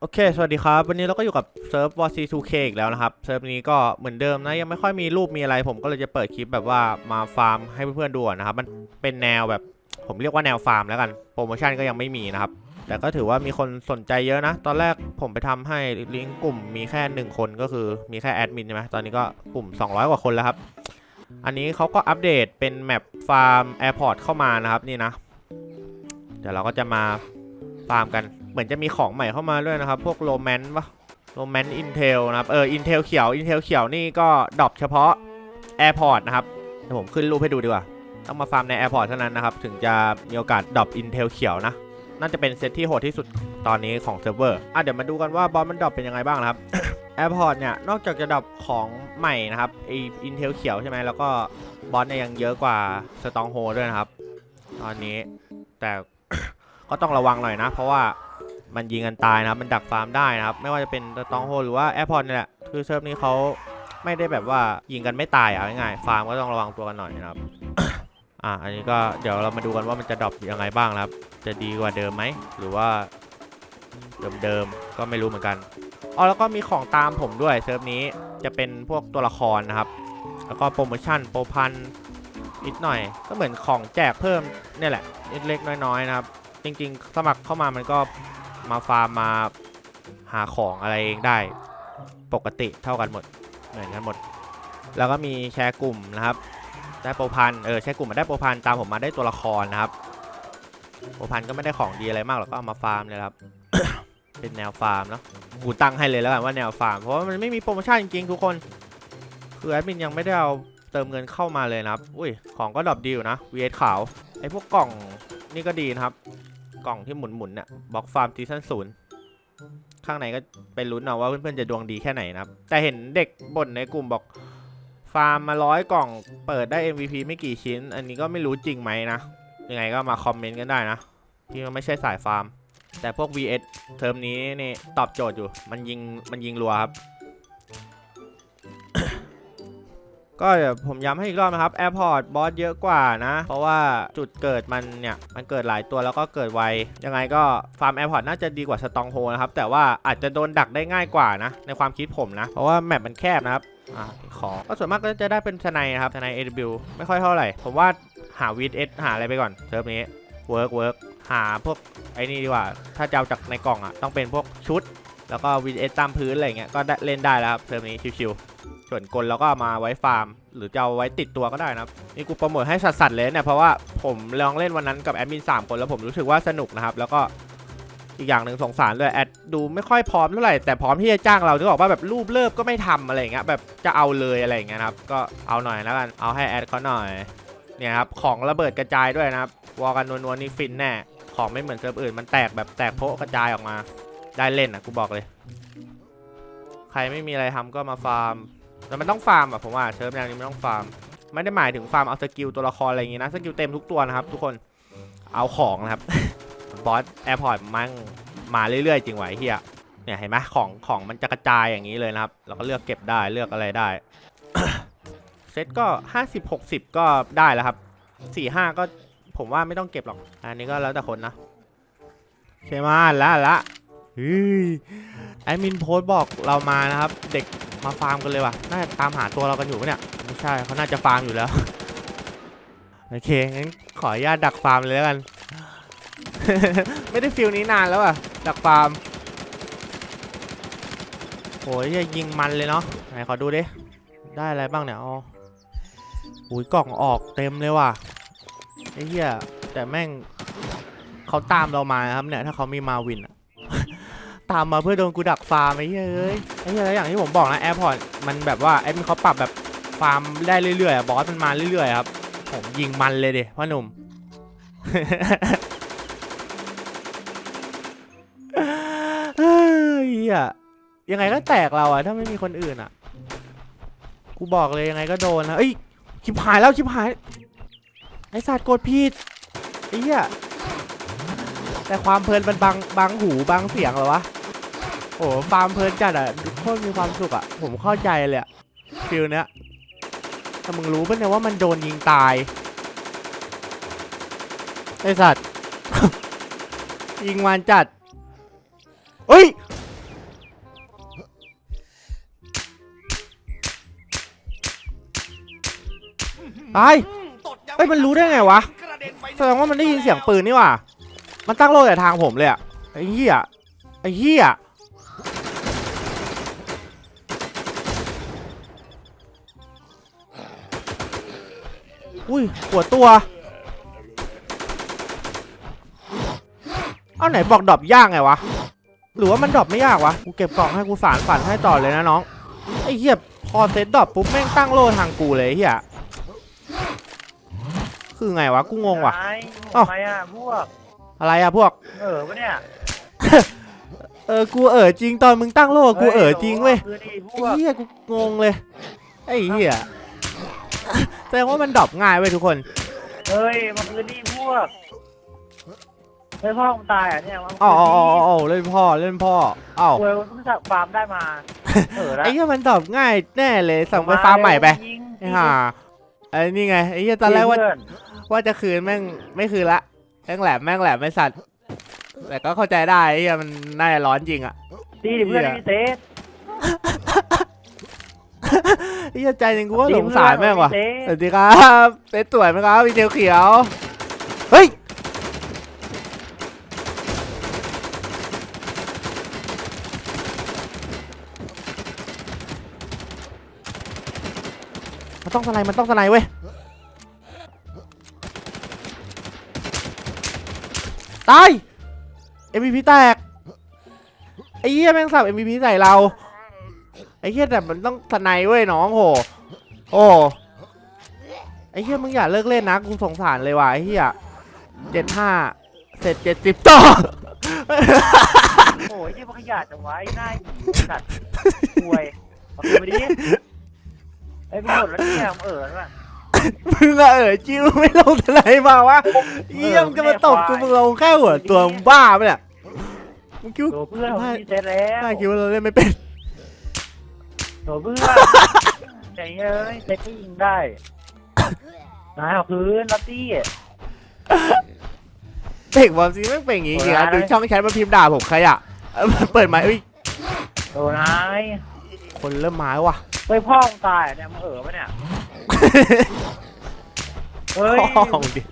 โอเค สวัสดีครับ วันนี้เราก็อยู่กับเซิร์ฟ w a r c 2 k อีกแล้วนะครับ เซิร์ฟนี้ก็เหมือนเดิมนะ ยังไม่ค่อยมีรูปมีอะไร ผมก็เลยจะเปิดคลิปแบบว่ามาฟาร์มให้เพื่อนๆดูนะครับ มันเป็นแนวแบบ ผมเรียกว่าแนวฟาร์มแล้วกัน โปรโมชั่นก็ยังไม่มีนะครับ แต่ก็ถือว่ามีคนสนใจเยอะนะ ตอนแรกผมไปทำให้ลิงก์กลุ่มมีแค่หนึ่งคนก็คือมีแค่แอดมินใช่ไหมตอนนี้ก็กลุ่ม 200 กว่าคนแล้วครับ อันนี้เขาก็อัปเดตเป็นแมปฟาร์มแอร์พอร์ตเข้ามานะครับนี่นะ เดี๋ยวเราก็จะมาฟาร์มกัน เหมือนจะมีของใหม่เข้ามาด้วยนะครับ พวกโรแมนต์ปะโรแมนต์อินเทลนะครับ เอออินเทลเขียวอินเทลเขียวนี่ก็ดรอปเฉพาะ Airport นะครับเดี๋ยวผมขึ้นรูปให้ดูดีกว่า ต้องมาฟาร์มใน Airport เท่านั้นนะครับ ถึงจะมีโอกาสดรอปอินเทลเขียวนะ น่าจะเป็นเซตที่โหดที่สุดตอนนี้ของเซิร์ฟเวอร์อะเดี๋ยวมาดูกันว่าบอลมันดรอปเป็นยังไงบ้างนะครับ Airport เนี่ย นอกจากจะดรอปของใหม่นะครับไออินเทลเขียวใช่ไหมแล้วก็บอลเนี่ยยังเยอะกว่าสตองโฮด้วยนะครับ ตอนนี้แต่ก็ต้องระวังหน่อยนะ เพราะว่า มันยิงกันตายนะครับ มันดักฟาร์มได้นะครับ ไม่ว่าจะเป็นตองโฮหรือว่าแอร์พอร์ตนี่แหละ คือเซิร์ฟนี้เขาไม่ได้แบบว่ายิงกันไม่ตายอะง่ายๆฟาร์มก็ต้องระวังตัวกันหน่อยนะครับ อะอันนี้ก็เดี๋ยวเรามาดูกันว่ามันจะดรอปยังไงบ้างนะครับ จะดีกว่าเดิมไหม หรือว่าเดิมๆก็ไม่รู้เหมือนกันอ๋อแล้วก็มีของตามผมด้วยเซิร์ฟนี้จะเป็นพวกตัวละครนะครับ แล้วก็โปรโมชั่นโปรพันนิดหน่อย ก็เหมือนของแจกเพิ่มเนี่ยแหละเล็กๆน้อยๆนะครับ จริงๆ สมัครเข้ามามันก็ มาฟาร์มมาหาของอะไรเองได้ปกติเท่ากันหมดเหมือนกันหมด แล้วก็มีแชร์กลุ่มนะครับ ได้โปรพันเออแชร์กลุ่มมาได้โปรพันตามผมมาได้ตัวละครนะครับโปรพันก็ไม่ได้ของดีอะไรมากหรอกก็เอามาฟาร์มเลยครับ เป็นแนวฟาร์มเนาะกูตั้งให้เลยแล้วกันว่าแนวฟาร์มเพราะว่ามันไม่มีโปรโมชั่นจริงๆทุกคน คือแอดมินยังไม่ได้เอาเติมเงินเข้ามาเลยนะครับ อุ้ยของก็ดรอปดีอยู่นะ VS ขาวไอ้พวกกล่องนี่ก็ดีนะครับ กล่องที่หมุนๆเนี่ยบล็อกฟาร์มซีซั่นศูนย์ข้างในก็ไปลุ้นเอาว่าเพื่อนๆจะดวงดีแค่ไหนนะครับ แต่เห็นเด็กบ่นในกลุ่มบอกฟาร์มมาร้อยกล่อง เปิดได้ MVP ไม่กี่ชิ้น อันนี้ก็ไม่รู้จริงไหมนะ ยังไงก็มาคอมเมนต์กันได้นะที่มันไม่ใช่สายฟาร์ม แต่พวก VS เทอมนี้นี่ตอบโจทย์อยู่ มันยิงมันยิงรัวครับ ก็เดี๋ยวผมย้ำให้อีกรอบนะครับ Airport บอสเยอะกว่านะ เพราะว่าจุดเกิดมันเนี่ย มันเกิดหลายตัวแล้วก็เกิดไว ยังไงก็ฟาร์ม Airport น่าจะดีกว่า Strong Hold นะครับ แต่ว่าอาจจะโดนดักได้ง่ายกว่านะ ในความคิดผมนะ เพราะว่าแมปมันแคบนะครับอ่าของก็ส่วนมากก็จะได้เป็นสไนนะครับสไน AW ไม่ค่อยเท่าไหร่ ผมว่าหา VS หาอะไรไปก่อนเซิร์ฟนี้เวิร์กเวิร์กหาพวกไอ้นี่ดีกว่า ถ้าจะเอาจากในกล่องอะต้องเป็นพวกชุด แล้วก็ VS ตามพื้นอะไรเงี้ยก็เล่นได้แล้วครับเซิร์ฟนี้ชิวๆ ส่วนกลแล้วก็มาไว้ฟาร์ม หรือจะเอาไว้ติดตัวก็ได้นะครับนี่กูโปรโมทให้สัดๆเลยเนี่ยเพราะว่าผมลองเล่นวันนั้นกับแอดมิน3คนแล้วผมรู้สึกว่าสนุกนะครับแล้วก็อีกอย่างหนึ่งสงสารด้วยแอดดูไม่ค่อยพร้อมเท่าไหร่แต่พร้อมที่จะจ้างเราที่บอกว่าแบบรูปเลิฟก็ไม่ทำอะไรเงี้ยแบบจะเอาเลยอะไรเงี้ยนะครับก็เอาหน่อยแล้วกันเอาให้แอดเขาหน่อยเนี่ยครับของระเบิดกระจายด้วยนะครับวอลกันนวลๆนี่ฟินแน่ของไม่เหมือนเซิร์ฟอื่นมันแตกแบบแตกโพะกระจายออกมา ได้เล่นอะกูบอกเลย ใครไม่มีอะไรทำก็มาฟาร์ม แต่มันต้องฟาร์มอะผมว่าเซิร์ฟแนวนี้มันต้องฟาร์ม ไม่ได้หมายถึงฟาร์มเอาสกิลตัวละครอะไรอย่างงี้นะสกิลเต็มทุกตัวนะครับทุกคนเอาของนะครับบอสแอร์พอร์ตมั่งมาเรื่อยๆจริงไหวเฮียเนี่ยเห็นไหมของของมันจะกระจายอย่างนี้เลยนะครับเราก็เลือกเก็บได้เลือกอะไรได้เซตก็ 50 60 ก็ได้แล้วครับ4 5ก็ผมว่าไม่ต้องเก็บหรอก อันนี้ก็แล้วแต่คนนะเคมาละละเฮ้ยแอดมินโพสบอกเรามานะครับ เด็ก มาฟาร์มกันเลยว่ะ น่าจะตามหาตัวเรากันอยู่ปะเนี่ย ไม่ใช่เขาน่าจะฟาร์มอยู่แล้ว โอเค งั้นขออนุญาตดักฟาร์มเลยแล้วกัน ไม่ได้ฟิลนี้นานแล้วอะ ดักฟาร์มโอ้ยยิงมันเลยเนาะ ไหนขอดูดิ ได้อะไรบ้างเนี่ยอ๋ออุ้ยกล่องออกเต็มเลยว่ะ ไอ้เหี้ย แต่แม่งเขาตามเรามาครับเนี่ย ถ้าเขามีมาวินอะ ตามมาเพื่อโดนกูดักฟาร์มไอ้เหี้ยเอ้ยไอ้เหี้ยแล้วอย่างที่ผมบอกนะแอร์พอร์ตมันแบบว่าแอดมินเขาปรับแบบฟาร์มได้เรื่อยๆอะบอสมันมาเรื่อยๆครับผมยิงมันเลยดิพ่อหนุ่ม เฮ้ยเหี้ยยังไงก็แตกเราอะถ้าไม่มีคนอื่นอะกูบอกเลยยังไงก็โดนนะเอ้ยชิบหายแล้วชิบหายไอสัตว์กดผิดไอ้เหี้ยแต่ความเพลินมันบังบังหูบังเสียงเหรอวะ โอ้โฟาร์มเพลินจัดอะโคตรมีความสุขอะผมเข้าใจเลยฟิลเนี้ยแต่มึงรู้ป่ะเนี่ยว่ามันโดนยิงตายไอสัตว์ ยิงวันจัดเฮ้ยตายเฮ้ยมันรู้ได้ไงวะ แสดงว่ามันได้ยินเสียงปืนนี่ว่ะมันตั้งโล่แต่ทางผมเลยอะไอ้เหี้ยไอ้เหี้ย อุ้ยหัวตัว เอาไหนบอกดรอปยากไงวะ หรือว่ามันดรอปไม่ยากวะ กูเก็บกล่องให้กูสารฝันให้ต่อเลยนะน้อง ไอ้เหี้ยพอเซตดรอปปุ๊บแม่งตั้งโล่ทางกูเลยไอ้เหี้ย คือไงวะ กูงงว่ะไอ้อ้าว ทำไมอะพวก อะไรอะพวก เออปะเนี่ยเออ กูเออจริงตอนมึงตั้งโล่กูเออจริงเว้ยคือดิพไอ้วกเหี้ยกูงงเลย ไอ้เหี้ย แสดงว่ามันดรอปง่ายเว้ยทุกคน เฮ้ยมันคือดิพวกเฮ้ยพ่อมึงตายอะเนี่ยมันอ๋อคืออ๋อดิอ๋อเล่นพ่อเล่นพ่อเอ้าเว้ยมันเพิ่งสักฟาร์มได้มาเออแล้วไอ้เหี้ยมันดรอปง่ายแน่เลยสั่งไปฟาร์มใหม่ไปยิงไอ้ห่าไอ้นี่ไงไอ้เหี้ยตอนแรกว่าเพื่อนว่าจะคืนแม่งไม่คืนละแม่งแหลมแม่งแหลมไม่สัตว์แต่ก็เข้าใจได้ไอ้เหี้ยมันน่าจะร้อนจริงอะตีดิเพื่อนเหี้ยพี่เซฟ ไอ้เหี้ยใจหนึงกูว่าสงสารแม่งว่ะตีสเพื่อนวัสดีครับเซ็ตสวยไหมครับพี่เขียวเขียว เฮ้ยมันต้องสไนด์มันต้องสไนด์เว้ยตาย MVP แตกไอ้เหี้ยแม่งสับ MVP ใส่เราไอ้เหี้ยแต่มันต้องสไนด์เว้ยน้องโห โอ้ไอ้เหี้ยมึงอย่าเลิกเล่นนะกูสงสารเลยว่ะไอ้เหี้ยเจ็ดห้าเสร็จเจ็ดสิบต่อโอ้ยที่มันขยะจังวะไอ้หน้าหีสัตว์ป่วยเอาคืนมาดิไอ้ยไปหมดแล้วเนี่ยมันเออแล้วน่ะมึงอะเออจิ้วไม่ลงสไนด์มาวะเยี่ยมงจะมาตบกูมึงลงแค่หัวตัวมึงบ้าปะเนี่ยมึงคิดว่าโดเพื่อนผมพี่เซฟแล้วน่าคิดว่าเราเล่นไม่เป็น โดเพื่อนใจเอ้ยเซฟก็ยิงได้นายเอาคืนลัตตี้ เด็กบอลซีแม่งเป็นอย่างงี้จริงๆอะดูช่องแชทมาพิมพ์ด่าผมใครอะเออเปิดไมค์เอ้ยโดนายคนเริ่มมาแล้วว่ะ เฮ้ยพ่อมึงตายอะเนี่ยมึงเออปะเนี่ย เฮ้ยพ่อมึงดิ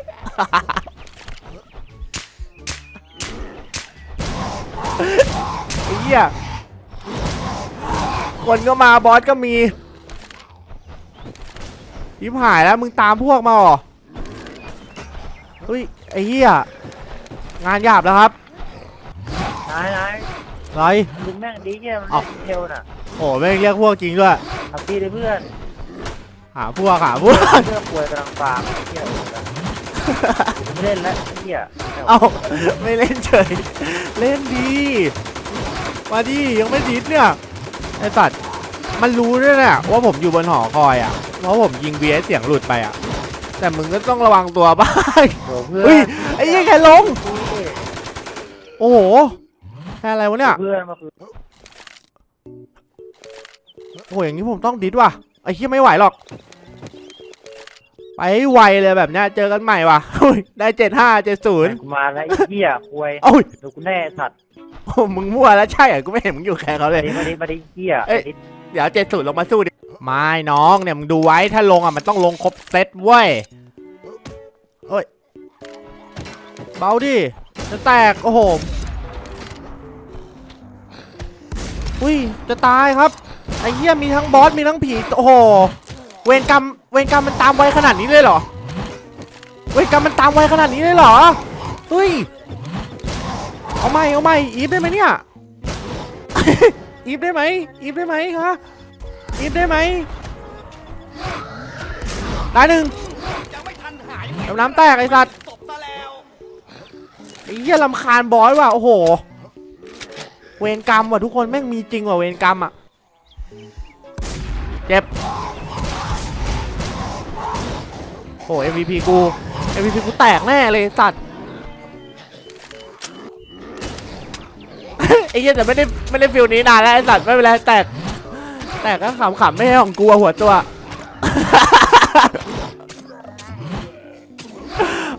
ไอ้เหี้ย คนก็มาบอสก็มียิบหายแล้วมึงตามพวกมาเหรอเฮ้ยไอ้เหี้ยงานหยาบแล้วครับนายนายไรดึงแม่งดีเยี่ยมันเอ้าเทลน่ะโอ้แม่งเรียกพวกจริงด้วยทับพี่เลยเพื่อนหาพวกหาพวกเพื่อนป่วยกำลังฟาร์มไอ้เที่ยไม่เล่นแล้วไอ้เที่ยเอ้าไม่เล่นเฉย เล่นดี มาดิยังไม่ดิสเนี่ย ไอ้สัตว์มันรู้ด้วยเนี่ยว่าผมอยู่บนหอคอยอะเพราะผมยิงเบียเสียงหลุดไปอะ แต่มึงก็ต้องระวังตัวบ้างโดเพื่อเฮ้ยนไอ้ยี่แกลง โอ้โหแค่อะไรวะเนี่ยเพื่อนมาคือโอ้โหอย่างนี้ผมต้องดิสว่ะไอ้เหี้ยไม่ไหวหรอก ไปให้ไวเลยแบบเนี้ยเจอกันใหม่ว่ะอุ้ยได้เจ็ดห้าเจ็ดศูนย์กูมาแล้วไอ้เที่ยควยโอ้ยเดี๋ยวกูแน่สัตว์โอ้ มึงมั่วแล้วใช่เหรอกูไม่เห็นมึงอยู่แค่เขาเลย มาดิมาดิมาดิเที่ยเอ้ยไอ้เดี๋ยวเจ็ดศูนย์ลงมาสู้ดิไม่น้องเนี่ยมึงดูไว้ถ้าลงอะมันต้องลงครบเซตเว้ยเอ้ยเบาดิจะแตกโอ้โหอุ้ยจะตายครับไอ้เหี้ยมีทั้งบอสมีทั้งผีโอ้โหเวรกรรมเวรกรรมมันตามไวขนาดนี้เลยเหรอเวรกรรมมันตามไวขนาดนี้เลยเหรอเฮ้ย เอาใหม่เอาใหม่อีฟได้ไหมเนี่ย อีฟได้ไหมอีฟได้ไหมคะอีฟได้ไหมได้หนึ่งยังไม่ทันหายน้ำน้ำแตกไอ้สัตว์ศพซะแล้วไอ้เหี้ยลำคาญบอยว่ะโอ้โห เวรกรรมว่ะทุกคนแม่งมีจริงว่ะเวรกรรมอะ เจ็บ โอ้ MVP กู MVP กูแตกแน่เลยสัตว์ ไอ้เหี้ยแต่ไม่ได้ไม่ได้ฟิลนี้นานแล้วไอ้สัตว์ไม่เป็นไรแตกแตกก็ขำๆไม่ใช่ของกูอะหัวตัว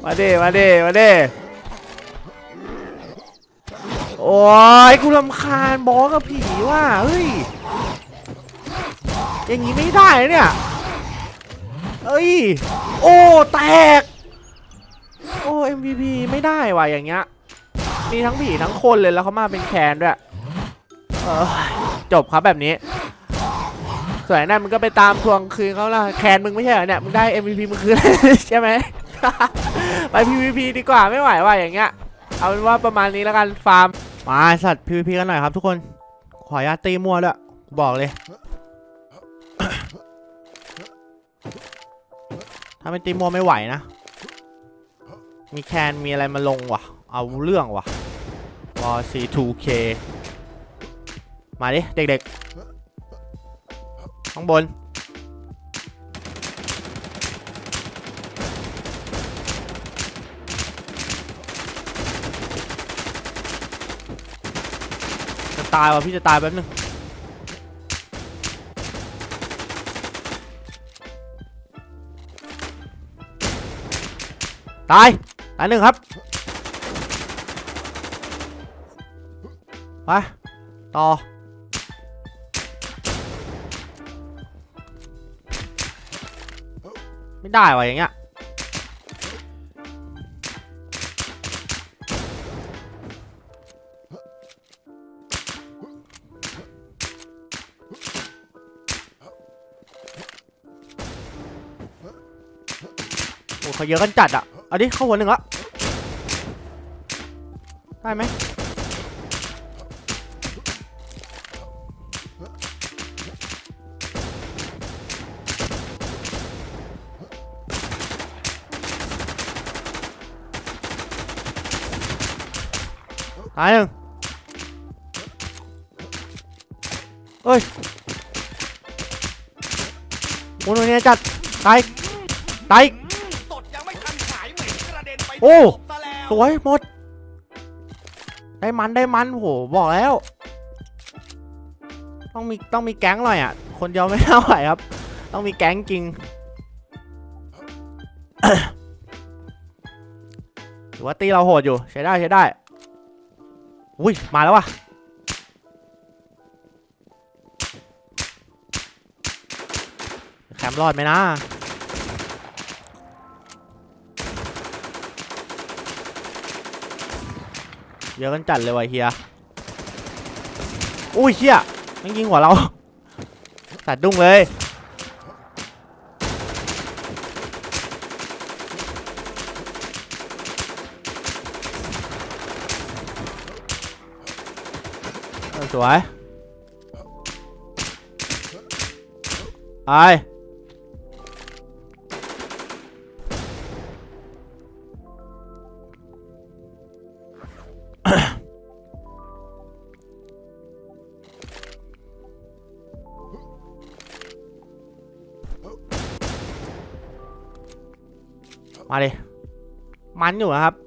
มาเด้มาเด้มาเด้โอ้ยกูรำคาญบอสกับผีว่ะเฮ้ยอย่างงี้ไม่ได้เนี่ยเอ้ย โอ้ แตก โอ้ MVP ไม่ได้ว่ะอย่างเงี้ย มีทั้งผีทั้งคนเลยแล้วเขามาเป็นแคนด้วยเออจบครับแบบนี้ส่วนไอ้นั่นมึงก็ไปตามทวงคืนเขาละแคนมึงไม่ใช่เหรอเนี่ยมึงได้ MVP มึงคืนใช่ไหมไป PVP ดีกว่าไม่ไหวว่ะอย่างเงี้ย เอาเป็นว่าประมาณนี้แล้วกันฟาร์มมาสัตว์ PVP กันหน่อยครับทุกคน ขออนุญาตตีมั่วด้วยบอกเลย ถ้าไม่ตีมั่วไม่ไหวนะ มีแคนมีอะไรมาลงว่ะ เอาเรื่องว่ะวอ C2K มาดิ เด็กๆ ข้างบน จะตายว่ะพี่จะตายแป๊บนึงตาย ตายหนึ่งครับ ไปต่อ ไม่ได้ว่ะอย่างเงี้ยโอ้เขาเยอะกันจัดอะ เอาดิ เข้าหัวหนึ่งละ ได้ไหม ตายหนึ่งเฮ้ยโอ้โหเนี่ยจัด ตาย ตาย ตดยังไม่ทันหายเหม็นกระเด็นไปโอ้ตกซะแล้วสวยหมด ได้มันได้มันโหบอกแล้ว ต้องมีต้องมีแก๊งหน่อยอะ คนเดียวไม่เท่าไหร่ครับ ต้องมีแก๊งจริงถือว่าตีเราโหดอยู่ใช้ได้ใช้ได้ อุ้ย มาแล้วว่ะแคมป์รอดไหมนะ เยอะกันจัดเลยว่ะเฮียอุ้ยเฮียมันยิงหัวเราสัดดุ้งเลย สวยไอมาดิมันอยู่นะครับ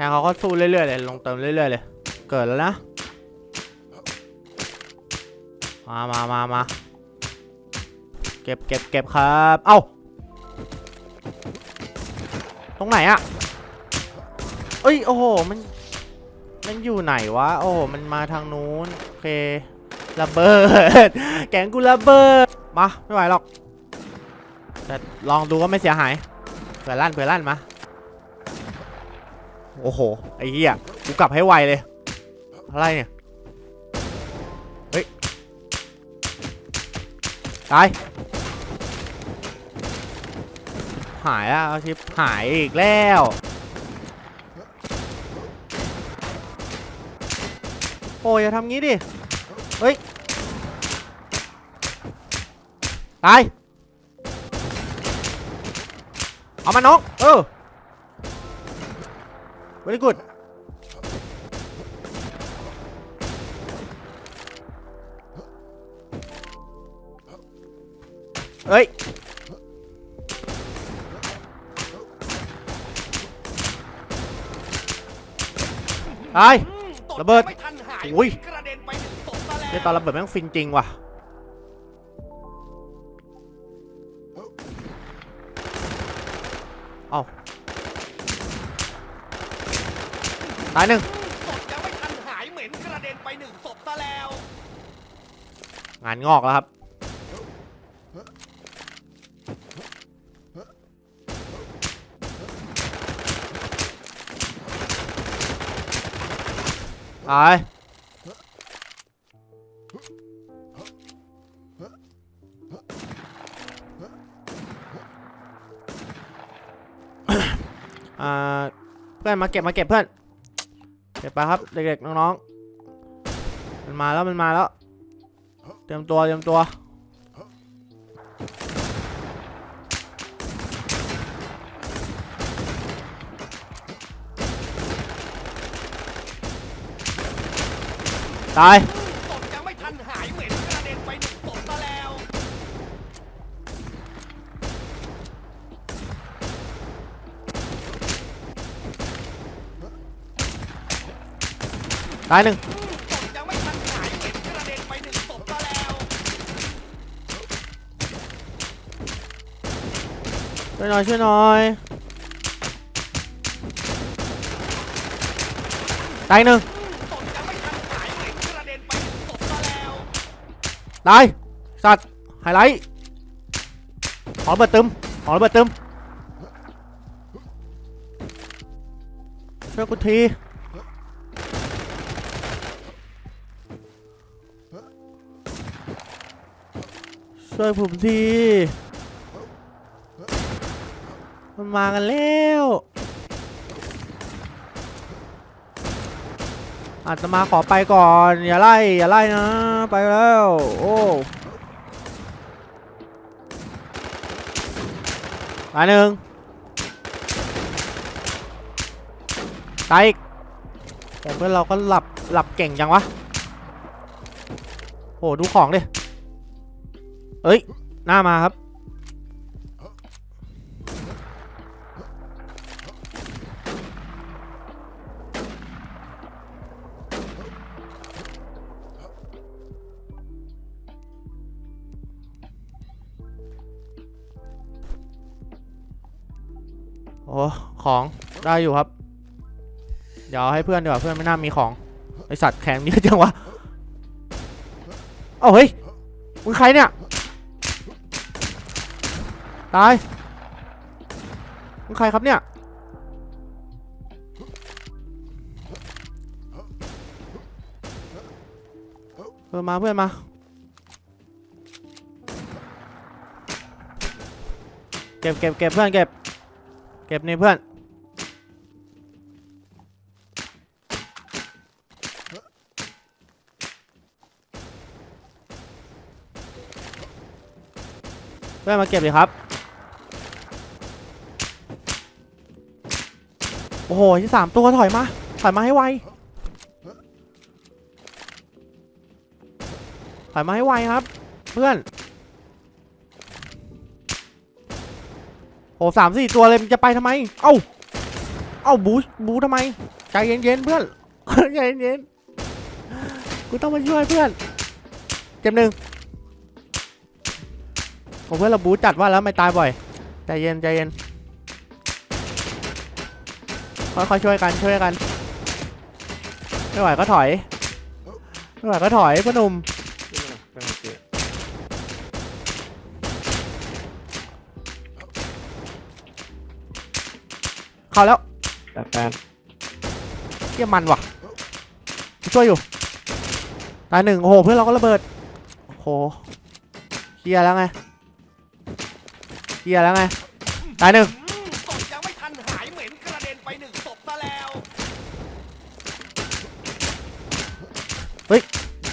ทงเขาก็สู้เรื่อยๆเลย ลงเติมเรื่อยๆเลย เกิดแล้วนะ มามามามาเก็บเก็บเก็บครับ เอ้า ตรงไหนอะเอ้ย โอ้โห มัน มันอยู่ไหนวะ โอ้โห มันมาทางนู้น โอเค ระเบิด แกงกูระเบิด มา ไม่ไหวหรอก แต่ลองดูก็ไม่เสียหาย เผื่อลั่นเผื่อลั่นมา โอ้โห ไอ้เหี้ยกูกลับให้ไวเลย อะไรเนี่ย เฮ้ย ตาย หายแล้วชิปหายอีกแล้ว โอ้ยอย่าทำงี้ดิ เฮ้ย ตาย เอามาน้อง เออ very good เฮ้ย ตาย ระเบิดไม่ทันหายอุ้ย กระเด็นไปหนึ่งศพซะแล้วเดี๋ยตอนระเบิดแม่งฟินจริงว่ะ เอ้า ตายหนึ่งตดยังไม่ทันหายเหม็นกระเด็นไปหนึ่งศพซะแล้ว งานงอกแล้วครับ ตาย อ่า เพื่อนมาเก็บมาเก็บเพื่อน เก็บไปครับเด็กๆน้องๆ มันมาแล้วมันมาแล้ว เตรียมตัวเตรียมตัว ตาย ตดยังไม่ทันหายเหม็นกระเด็นไปหนึ่งศพซะแล้ว ตายหนึ่งยังไม่ทันหายเห็นกระเด็นไปหนึ่งศพซะแล้วช่วยหน่อยช่วยหน่อยตายหนึ่งตดยังไม่ทันหายเห็นกระเด็นไปหนึ่งศพซะแล้วตายสัตว์ไฮไลท์ขอเบิดตึมขอเบิดตึมช่วยกูที ช่วยผมทีมันมากันแล้วอาตมาขอไปก่อน อย่าไล่อย่าไล่นะ ไปแล้ว โอ้ตายหนึ่งตายอีกแต่เพื่อนเราก็หลับหลับเก่งจังวะ โหดูของดิเอ้ย หน้ามาครับ โอ้ ของได้อยู่ครับ เดี๋ยวให้เพื่อนดีกว่าเพื่อนไม่น่ามีของ ไอสัตว์แข็งเยอะจังวะ เอ้าเฮ้ยมึงใครเนี่ย ตายมึงใครครับเนี่ยเพื่อนมาเพื่อนมา เก็บเก็บเก็บเพื่อนเก็บ เก็บนี่เพื่อน เพื่อนมาเก็บดิครับ โอ้โหที่สามตัวถอยมา ถอยมาให้ไว ถอยมาให้ไวครับ เพื่อน โอ้สามสี่ตัวเลยมันจะไปทำไม เอ้า เอ้าบูบูทำไม ใจเย็นๆเพื่อน ใจเย็นๆกูต้องมาช่วยเพื่อน เจ็บหนึ่ง โอ้เพื่อนเราบูจัดว่าแล้วไม่ตายบ่อย ใจเย็นใจเย็น ค่อยๆช่วยกันช่วยกัน ไม่ไหวก็ถอย ไม่ไหวก็ถอยพ่อหนุ่มเข้าแล้วแปดแปดเที่ยมันว่ะ ช่วยอยู่ ตายหนึ่งโอ้โหเพื่อนเราก็ระเบิด โอ้โหเคลียร์แล้วไง เคลียร์แล้วไง ตายหนึ่งตดยังไม่ทันหายเหม็นกระเด็นไปหนึ่งศพซะแล้ว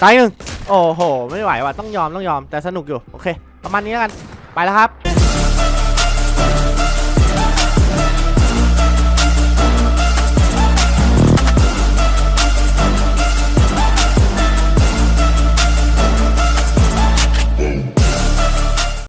ตายหนึ่งโอ้โห ไม่ไหวว่ะ ต้องยอมต้องยอมแต่สนุกอยู่ โอเค ประมาณนี้แล้วกัน ไปแล้วครับ